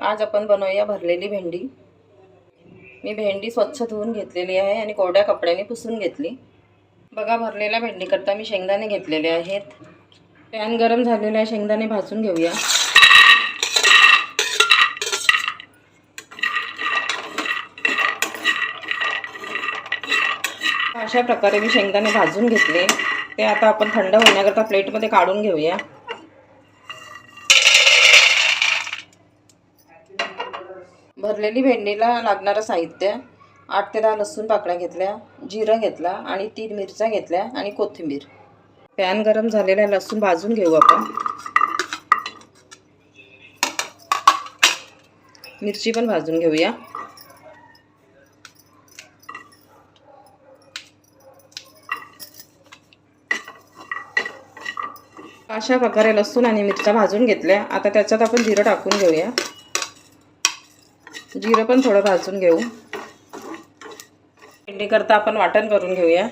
आज आपण बनवूया भरलेली भेंडी. मी भेंडी स्वच्छ धुवून घेतलेली आहे आणि कोरड्या कपड्याने पुसून घेतली. बघा भरलेल्या भेंडीकरता मी शेंगदाणे घेतलेले आहेत. पॅन गरम झालेले आहे शेंगदाणे भाजून घेऊया. अशा प्रकारे मी शेंगदाणे भाजून घेतले. ते आता आपण थंड होण्याकरता प्लेटमध्ये काढून घेऊया. भरलेली भेंडीला लागणारं साहित्य आठ ते दहा लसूण पाकळ्या घेतल्या जिरं घेतला आणि तीन मिरच्या घेतल्या आणि कोथिंबीर. पॅन गरम झालेला लसूण भाजून घेऊ आपण. मिरची पण भाजून घेऊया. अशा प्रकारे लसूण आणि मिरच्या भाजून घेतल्या. आता त्याच्यात आपण जिरं टाकून घेऊया. जिरं पण थोडं भाजून घेऊ. भेंडी करता आपण वाटण करून घेऊया.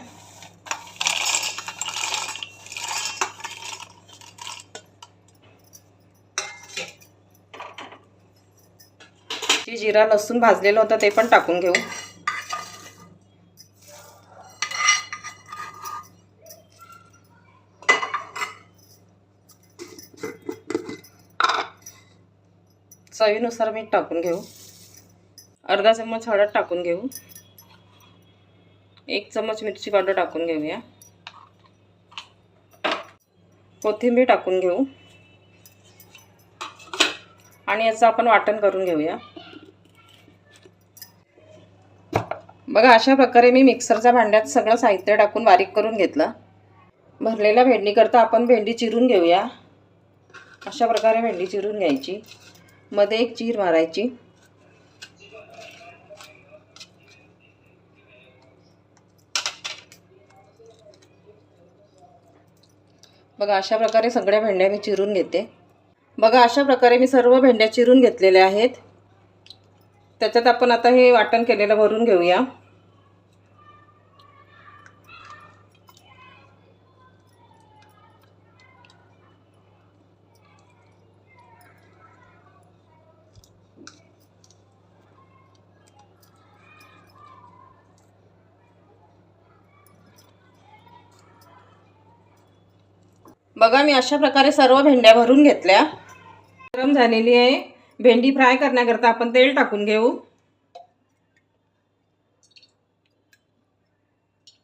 जी जिरा लसूण भाजलेलं होतं ते पण टाकून घेऊ. चवीनुसार मीठ टाकून घेऊ. अर्धा चम्मच हळद टाकून घेऊ. एक चम्मच मिरची पावडर टाकून घेऊया. कोथिंबीर टाकून घेऊ. आणि याचं आपण वाटण करून घेऊया. बघा अशा प्रकारे मी मिक्सरच्या भांड्यात सगळं साहित्य टाकून बारीक करून घेतलं. भरलेल्या भेंडीकरता आपण भेंडी चिरून घेऊया. अशा प्रकारे भेंडी चिरून घ्यायची. मध्ये एक चीर मारायची. बघा अशा प्रकारे सगळ्या भेंड्या मी चिरून घेते. बघा अशा प्रकारे मी सर्व भेंड्या चिरून घेतलेल्या आहेत. त्याच्यात आपण आता हे वाटण केलेलं भरून घेऊया. बघा मी अशा प्रकारे सर्व भेंड्या भरून घेतल्या. गरम झालेली आहे. भेंडी फ्राय करण्याकरता आपण तेल टाकून घेऊ.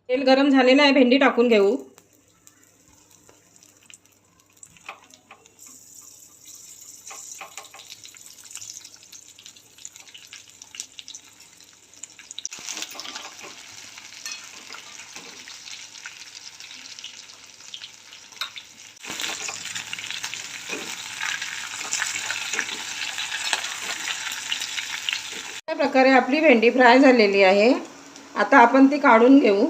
तेल गरम झालेलं आहे भेंडी टाकून घेऊ. अशा प्रकारे आपली भेंडी फ्राय झालेली आहे. आता आपण ती काढून घेऊ.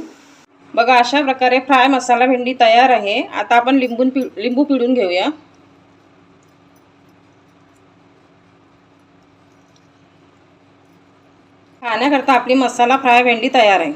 बघा अशा प्रकारे फ्राय मसाला भेंडी तयार आहे. आता आपण लिंबून पि लिंबू पिळून घेऊया. खाण्याकरता आपली मसाला फ्राय भेंडी तयार आहे.